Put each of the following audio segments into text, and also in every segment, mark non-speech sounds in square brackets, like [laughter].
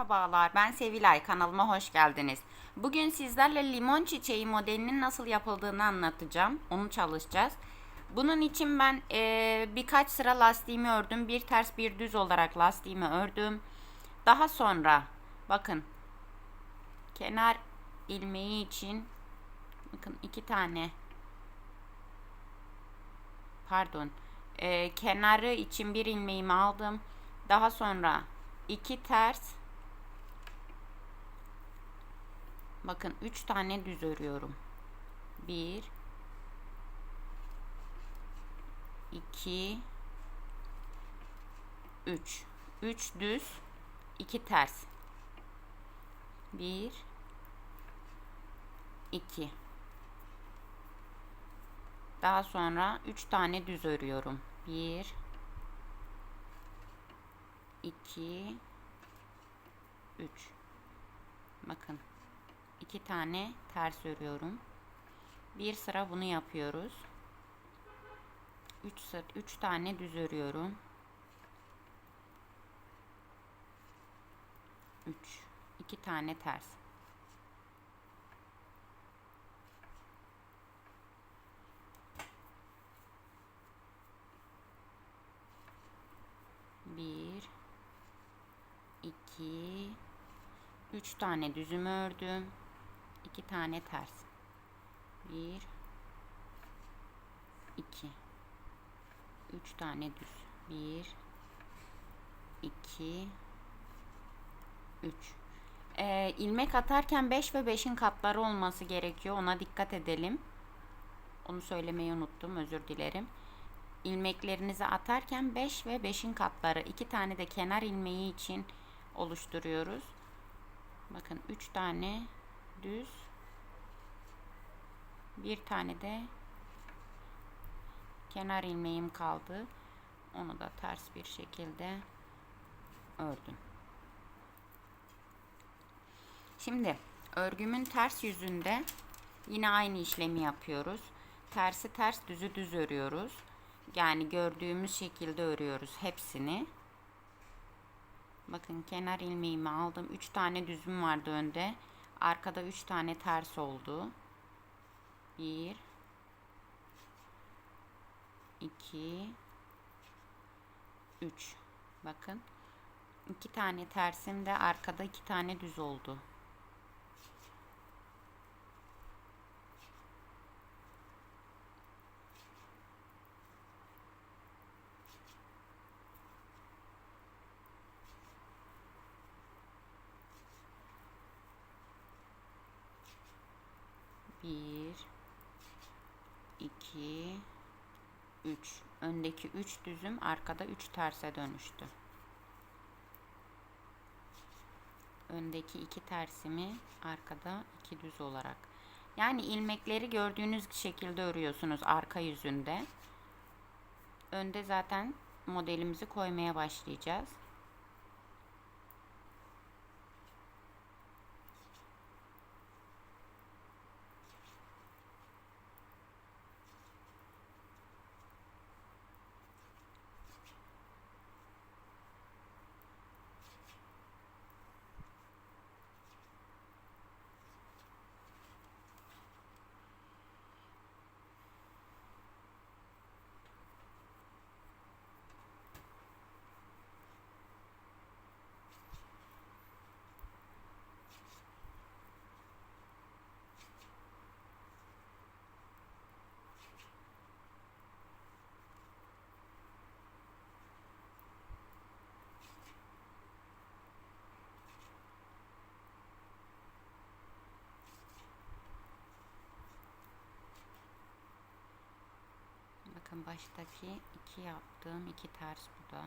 Merhabalar, ben Sevilay. Kanalıma hoş geldiniz. Bugün sizlerle limon çiçeği modelinin nasıl yapıldığını anlatacağım. Onu çalışacağız. Bunun için ben eee, birkaç sıra lastiğimi ördüm. Bir ters bir düz olarak lastiğimi ördüm. Daha sonra bakın kenar ilmeği için bakın iki tane pardon eee, kenarı için bir ilmeğimi aldım. Daha sonra iki ters Bakın 3 tane düz örüyorum. 1 2 3 3 düz 2 ters. 1 2 Daha sonra 3 tane düz örüyorum. 1 2 3 Bakın iki tane ters örüyorum. Bir sıra bunu yapıyoruz. 3 sıra 3 tane düz örüyorum. 3 2 tane ters. Bir, iki, üç tane düzüm ördüm. 2 tane ters. 1 2 3 tane düz. 1 2 3 ee, ilmek atarken 5 ve 5'in katları olması gerekiyor. Ona dikkat edelim. Onu söylemeyi unuttum. Özür dilerim. İlmeklerinizi atarken 5 ve 5'in katları. 2 tane de kenar ilmeği için oluşturuyoruz. Bakın 3 tane düz. Bir tane de kenar ilmeğim kaldı. Onu da ters bir şekilde ördüm. Şimdi örgümün ters yüzünde yine aynı işlemi yapıyoruz. Tersi ters düzü düz örüyoruz. Yani gördüğümüz şekilde örüyoruz hepsini. Bakın kenar ilmeğimi aldım. 3 tane düzüm vardı önde Arkada 3 tane ters oldu. 1 2 3 Bakın. 2 tane tersim de arkada 2 tane düz oldu. Bir, iki, üç. Öndeki üç düzüm arkada üç terse dönüştü. Öndeki iki tersimi arkada iki düz olarak. Yani ilmekleri gördüğünüz şekilde örüyorsunuz arka yüzünde. Önde zaten modelimizi koymaya başlayacağız. Bakın baştaki iki yaptığım iki ters bu da.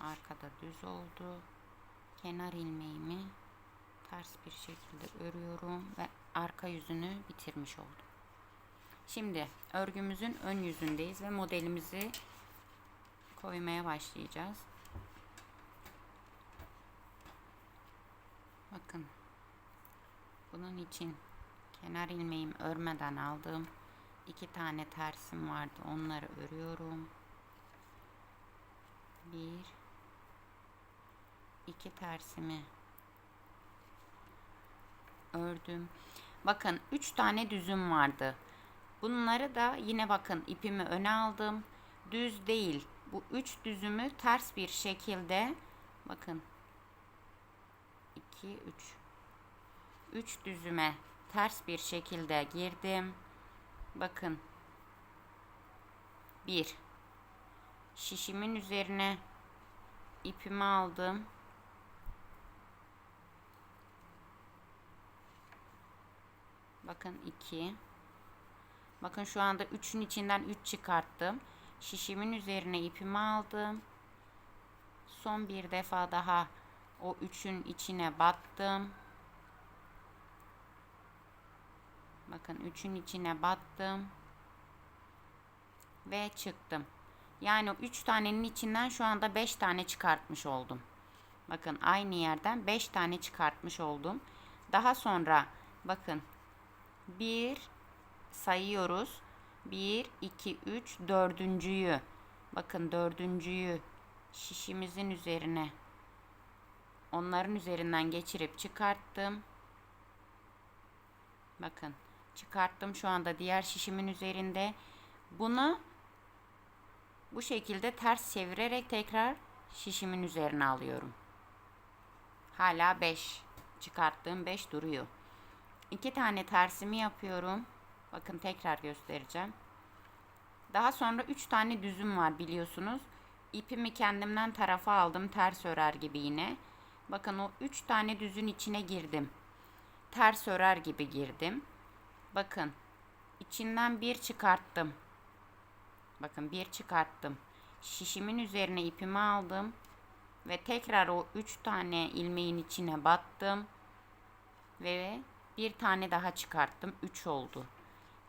Arkada düz oldu. Kenar ilmeğimi ters bir şekilde örüyorum ve arka yüzünü bitirmiş oldum. Şimdi örgümüzün ön yüzündeyiz ve modelimizi koymaya başlayacağız. Bakın. Bunun için kenar ilmeğim örmeden aldığım iki tane tersim vardı. Onları örüyorum. Bir iki tersimi ördüm. Bakın 3 tane düzüm vardı. Bunları da yine bakın ipimi öne aldım. Düz değil. Bu 3 düzümü ters bir şekilde bakın 2 3 3 düzüme ters bir şekilde girdim. Bakın 1 şişimin üzerine ipimi aldım. Bakın 2 Bakın şu anda 3'ün içinden 3 çıkarttım. Şişimin üzerine ipimi aldım. Son bir defa daha o 3'ün içine battım. Bakın 3'ün içine battım. Ve çıktım. Yani 3 tanenin içinden şu anda 5 tane çıkartmış oldum. Bakın aynı yerden 5 tane çıkartmış oldum. Daha sonra bakın 1 sayıyoruz. 1 2 3 dördüncüyü bakın dördüncüyü şişimizin üzerine onların üzerinden geçirip çıkarttım. Bakın çıkarttım şu anda diğer şişimin üzerinde. Bunu bu şekilde ters çevirerek tekrar şişimin üzerine alıyorum. Hala 5 çıkarttığım 5 duruyor. 2 tane tersimi yapıyorum. Bakın tekrar göstereceğim. Daha sonra 3 tane düzüm var biliyorsunuz. İpimi kendimden tarafa aldım ters örer gibi yine. Bakın o 3 tane düzün içine girdim. Ters örer gibi girdim. Bakın içinden bir çıkarttım. Bakın bir çıkarttım. Şişimin üzerine ipimi aldım ve tekrar o 3 tane ilmeğin içine battım ve bir tane daha çıkarttım. 3 oldu.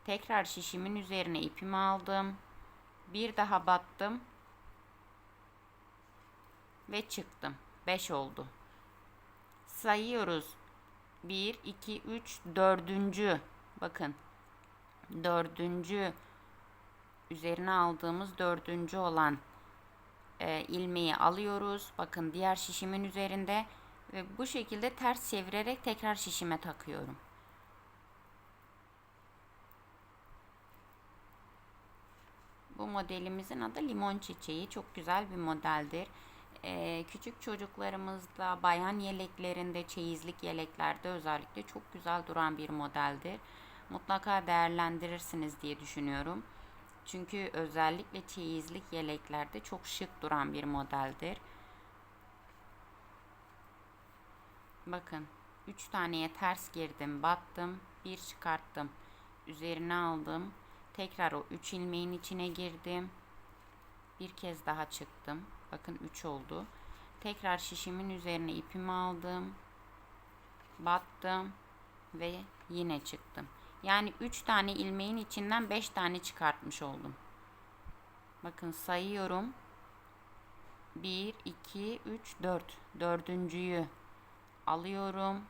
Tekrar şişimin üzerine ipimi aldım. Bir daha battım. Ve çıktım. 5 oldu. Sayıyoruz. 1, 2, 3, dördüncü. Bakın. Dördüncü. Üzerine aldığımız dördüncü olan e, ilmeği alıyoruz. Bakın diğer şişimin üzerinde. Ve bu şekilde ters çevirerek tekrar şişime takıyorum. Bu modelimizin adı limon çiçeği. Çok güzel bir modeldir. Ee, küçük çocuklarımızda bayan yeleklerinde, çeyizlik yeleklerde özellikle çok güzel duran bir modeldir. Mutlaka değerlendirirsiniz diye düşünüyorum. Çünkü özellikle çeyizlik yeleklerde çok şık duran bir modeldir. Bakın 3 taneye ters girdim, battım, bir çıkarttım. Üzerine aldım. Tekrar o 3 ilmeğin içine girdim. Bir kez daha çıktım. Bakın 3 oldu. Tekrar şişimin üzerine ipimi aldım. Battım ve yine çıktım. Yani 3 tane ilmeğin içinden 5 tane çıkartmış oldum. Bakın sayıyorum. 1 2 3 4. Dördüncüyü alıyorum.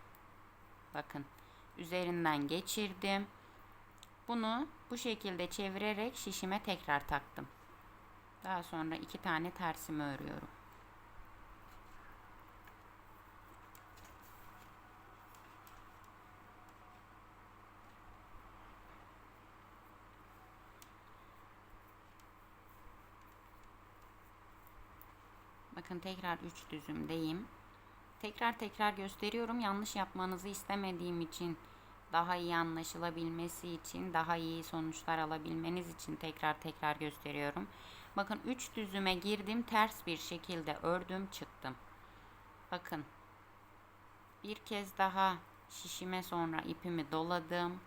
Bakın üzerinden geçirdim. Bunu bu şekilde çevirerek şişime tekrar taktım. Daha sonra iki tane tersimi örüyorum. Bakın tekrar 3 düzümdeyim. Tekrar tekrar gösteriyorum. Yanlış yapmanızı istemediğim için daha iyi anlaşılabilmesi için, daha iyi sonuçlar alabilmeniz için tekrar tekrar gösteriyorum. Bakın 3 düzüme girdim, ters bir şekilde ördüm, çıktım. Bakın. Bir kez daha şişime sonra ipimi doladım.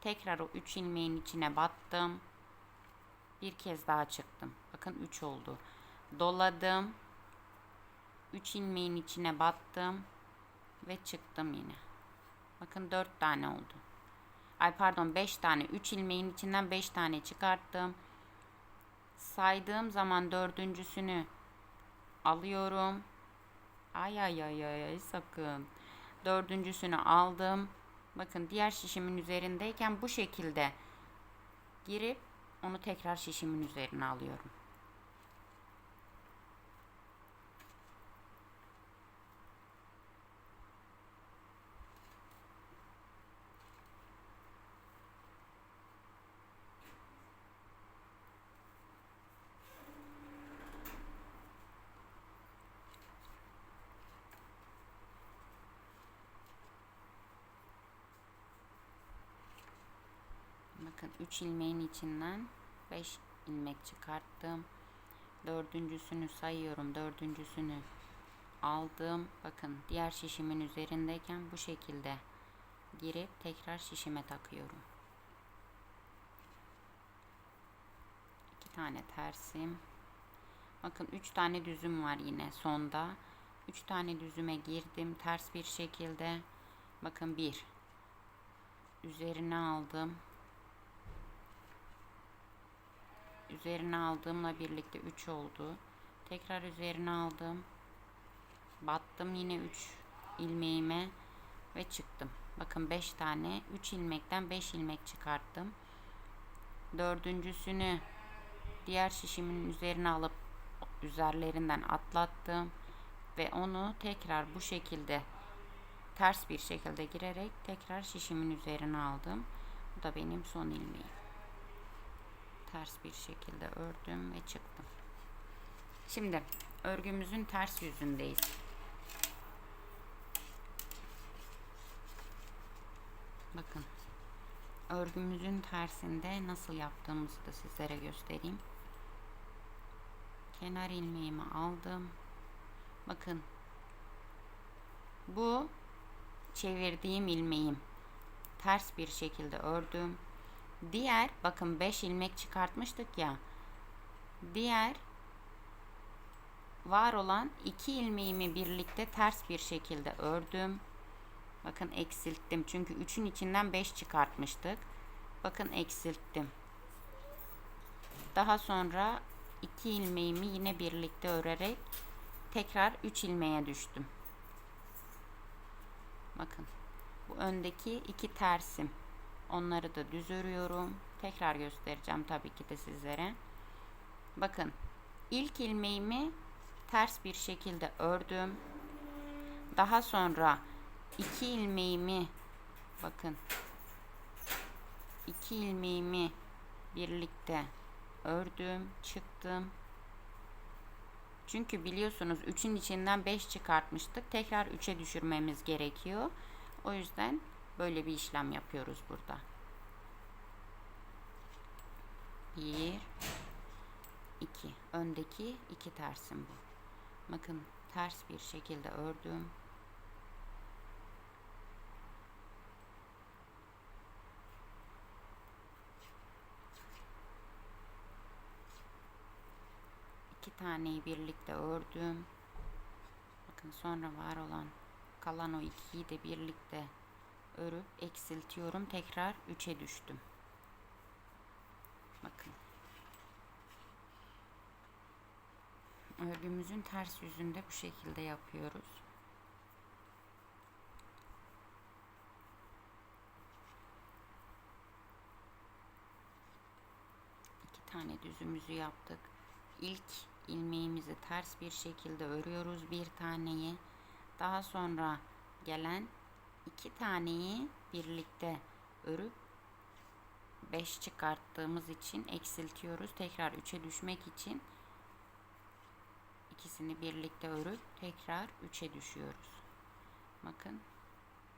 Tekrar o 3 ilmeğin içine battım. Bir kez daha çıktım. Bakın 3 oldu. Doladım. 3 ilmeğin içine battım ve çıktım yine. Bakın 4 tane oldu. Ay pardon 5 tane. 3 ilmeğin içinden 5 tane çıkarttım. Saydığım zaman dördüncüsünü alıyorum. Ay ay ay ay, ay sakın. Dördüncüsünü aldım. Bakın diğer şişimin üzerindeyken bu şekilde girip onu tekrar şişimin üzerine alıyorum. Bakın 3 ilmeğin içinden 5 ilmek çıkarttım. Dördüncüsünü sayıyorum. Dördüncüsünü aldım. Bakın diğer şişimin üzerindeyken bu şekilde girip tekrar şişime takıyorum. İki tane tersim. Bakın 3 tane düzüm var yine sonda. 3 tane düzüme girdim ters bir şekilde. Bakın bir. Üzerine aldım. Üzerine aldığımla birlikte 3 oldu. Tekrar üzerine aldım. Battım yine 3 ilmeğime ve çıktım. Bakın 5 tane 3 ilmekten 5 ilmek çıkarttım. Dördüncüsünü diğer şişimin üzerine alıp üzerlerinden atlattım ve onu tekrar bu şekilde ters bir şekilde girerek tekrar şişimin üzerine aldım. Bu da benim son ilmeğim. Ters bir şekilde ördüm ve çıktım. Şimdi örgümüzün ters yüzündeyiz. Bakın. Örgümüzün tersinde nasıl yaptığımızı da sizlere göstereyim. Kenar ilmeğimi aldım. Bakın. Bu çevirdiğim ilmeğim. Ters bir şekilde ördüm. Diğer bakın 5 ilmek çıkartmıştık ya. Diğer var olan iki ilmeğimi birlikte ters bir şekilde ördüm. Bakın eksilttim. Çünkü 3'ün içinden 5 çıkartmıştık. Bakın eksilttim. Daha sonra iki ilmeğimi yine birlikte örerek tekrar 3 ilmeğe düştüm. Bakın. Bu öndeki iki tersim. Onları da düz örüyorum. Tekrar göstereceğim tabii ki de sizlere. Bakın. ilk ilmeğimi ters bir şekilde ördüm. Daha sonra iki ilmeğimi bakın iki ilmeğimi birlikte ördüm, çıktım. Çünkü biliyorsunuz 3'ün içinden 5 çıkartmıştık. Tekrar 3'e düşürmemiz gerekiyor. O yüzden böyle bir işlem yapıyoruz burada. 1 2 öndeki iki tersim bu. Bakın ters bir şekilde ördüm. iki taneyi birlikte ördüm. Bakın sonra var olan kalan o ikiyi de birlikte örüp eksiltiyorum. Tekrar 3'e düştüm. Bakın. Örgümüzün ters yüzünde bu şekilde yapıyoruz. İki tane düzümüzü yaptık. İlk ilmeğimizi ters bir şekilde örüyoruz bir taneyi. Daha sonra gelen iki taneyi birlikte örüp 5 çıkarttığımız için eksiltiyoruz. Tekrar 3'e düşmek için ikisini birlikte örüp tekrar 3'e düşüyoruz. Bakın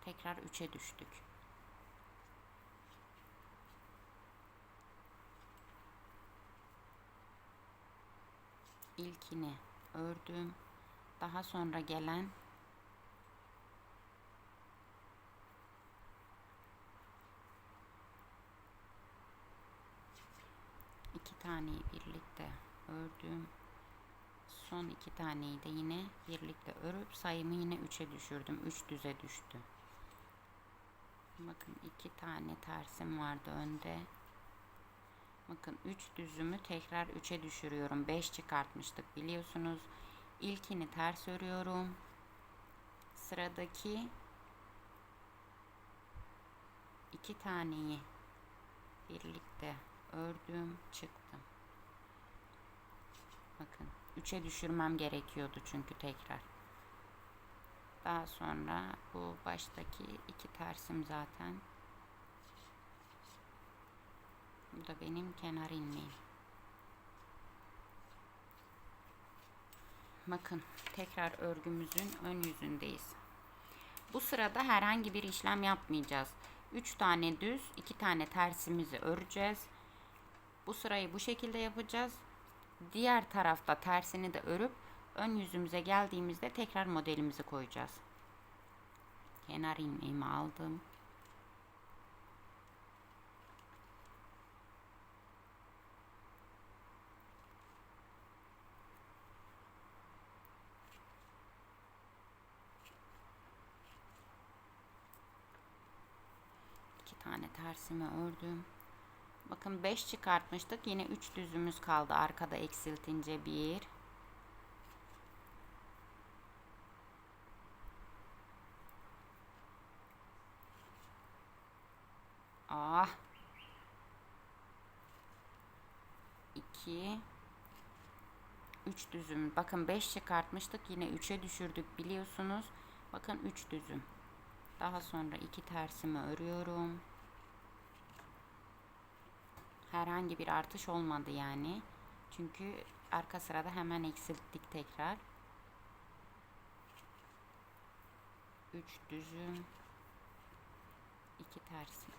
tekrar 3'e düştük. ilkini ördüm. Daha sonra gelen iki taneyi birlikte ördüm. Son iki taneyi de yine birlikte örüp sayımı yine 3'e düşürdüm. 3 düze düştü. Bakın iki tane tersim vardı önde. Bakın 3 düzümü tekrar 3'e düşürüyorum. 5 çıkartmıştık biliyorsunuz. İlkini ters örüyorum. Sıradaki iki taneyi birlikte ördüm, çıktım. Bakın 3'e düşürmem gerekiyordu çünkü tekrar. Daha sonra bu baştaki iki tersim zaten bu da benim kenar ilmeğim. Bakın tekrar örgümüzün ön yüzündeyiz. Bu sırada herhangi bir işlem yapmayacağız. 3 tane düz, 2 tane tersimizi öreceğiz. Bu sırayı bu şekilde yapacağız. Diğer tarafta tersini de örüp ön yüzümüze geldiğimizde tekrar modelimizi koyacağız. Kenar ilmeğimi aldım. İki tane tersimi ördüm. Bakın 5 çıkartmıştık. Yine 3 düzümüz kaldı. Arkada eksiltince 1 Ah. 2 3 düzüm. Bakın 5 çıkartmıştık. Yine 3'e düşürdük biliyorsunuz. Bakın 3 düzüm. Daha sonra 2 tersimi örüyorum. Herhangi bir artış olmadı yani. Çünkü arka sırada hemen eksilttik tekrar. 3 düzüm. 2 tersim.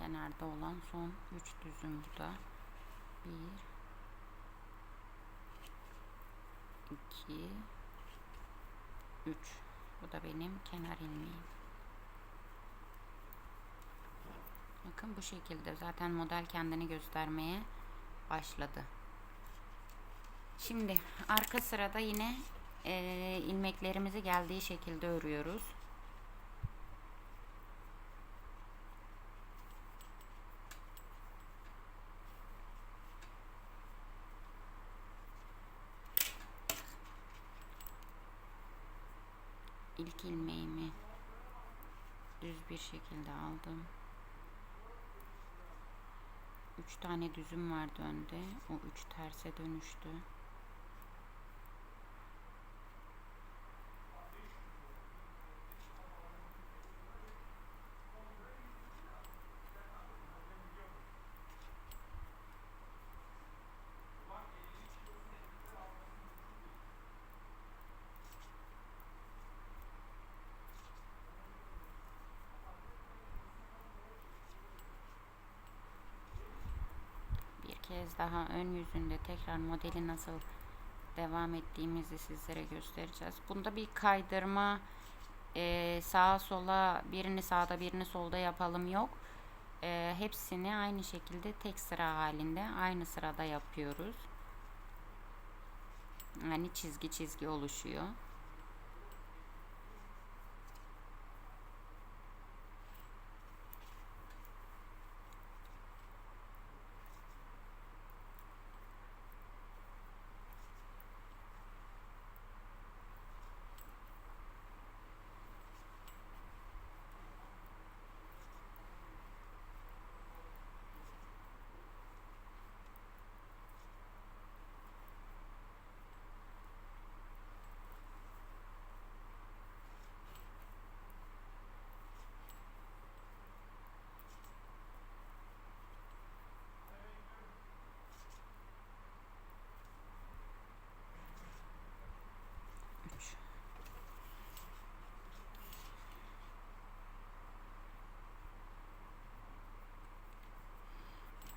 Kenarda olan son 3 düzüm bu da. 1 2 3 Bu da benim kenar ilmeğim. Bakın bu şekilde zaten model kendini göstermeye başladı. Şimdi arka sırada yine e, ilmeklerimizi geldiği şekilde örüyoruz. ilk ilmeğimi düz bir şekilde aldım. Üç tane düzüm vardı önde. O üç terse dönüştü. bir kez daha ön yüzünde tekrar modeli nasıl devam ettiğimizi sizlere göstereceğiz. Bunda bir kaydırma e, sağa sola birini sağda birini solda yapalım yok. E, hepsini aynı şekilde tek sıra halinde aynı sırada yapıyoruz. Yani çizgi çizgi oluşuyor.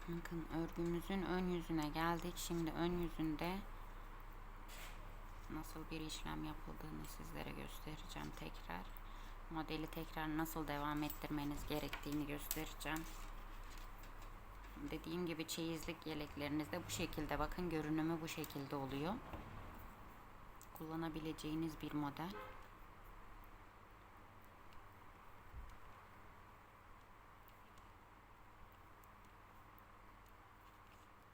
Üç. Bakın örgümüzün ön yüzüne geldik. Şimdi ön yüzünde nasıl bir işlem yapıldığını sizlere göstereceğim tekrar. modeli tekrar nasıl devam ettirmeniz gerektiğini göstereceğim. Dediğim gibi çeyizlik yeleklerinizde bu şekilde bakın görünümü bu şekilde oluyor. Kullanabileceğiniz bir model.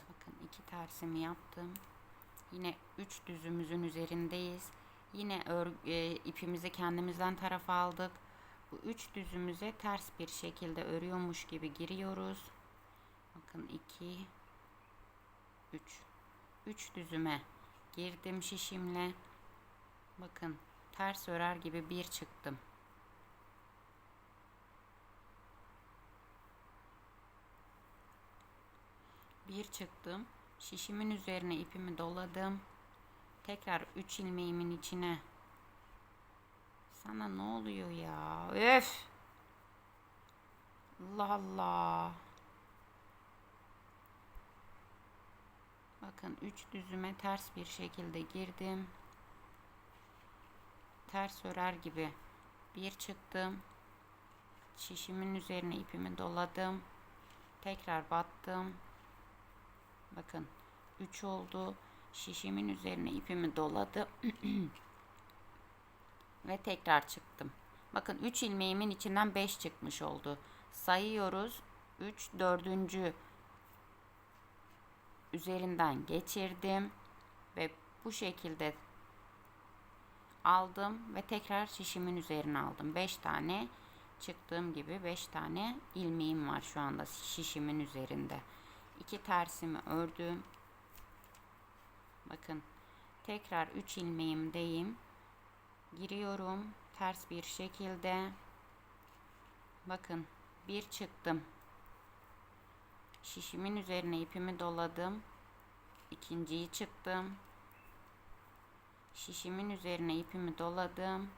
Bakın iki tersimi yaptım. Yine üç düzümüzün üzerindeyiz. Yine ör, e, ipimizi kendimizden tarafa aldık. Bu üç düzümüze ters bir şekilde örüyormuş gibi giriyoruz. Bakın 2 3 3 düzüme girdim şişimle. Bakın ters örer gibi bir çıktım. Bir çıktım. Şişimin üzerine ipimi doladım. Tekrar 3 ilmeğimin içine. Sana ne oluyor ya? Öf! Allah Allah. Bakın 3 düzüme ters bir şekilde girdim. Ters örer gibi bir çıktım. Şişimin üzerine ipimi doladım. Tekrar battım. Bakın 3 oldu. Şişimin üzerine ipimi doladım. [clears throat] Ve tekrar çıktım. Bakın 3 ilmeğimin içinden 5 çıkmış oldu. Sayıyoruz. 3 dördüncü üzerinden geçirdim ve bu şekilde aldım ve tekrar şişimin üzerine aldım. 5 tane çıktığım gibi 5 tane ilmeğim var şu anda şişimin üzerinde. 2 tersimi ördüm. Bakın tekrar 3 ilmeğimdeyim. Giriyorum ters bir şekilde. Bakın bir çıktım. Şişimin üzerine ipimi doladım. İkinciyi çıktım. Şişimin üzerine ipimi doladım.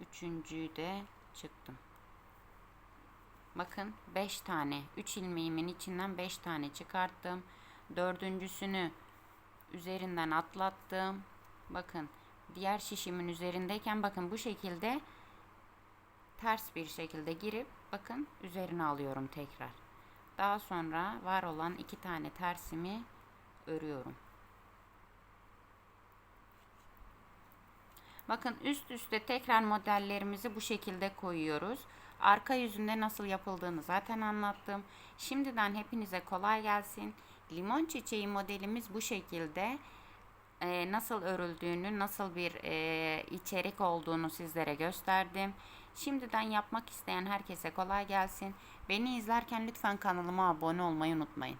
Üçüncüyü de çıktım. Bakın 5 tane. 3 ilmeğimin içinden 5 tane çıkarttım. Dördüncüsünü üzerinden atlattım. Bakın diğer şişimin üzerindeyken bakın bu şekilde ters bir şekilde girip bakın üzerine alıyorum tekrar. Daha sonra var olan iki tane tersimi örüyorum. Bakın üst üste tekrar modellerimizi bu şekilde koyuyoruz. Arka yüzünde nasıl yapıldığını zaten anlattım. Şimdiden hepinize kolay gelsin. Limon çiçeği modelimiz bu şekilde. Ee, nasıl örüldüğünü, nasıl bir e, içerik olduğunu sizlere gösterdim. Şimdiden yapmak isteyen herkese kolay gelsin. Beni izlerken lütfen kanalıma abone olmayı unutmayın.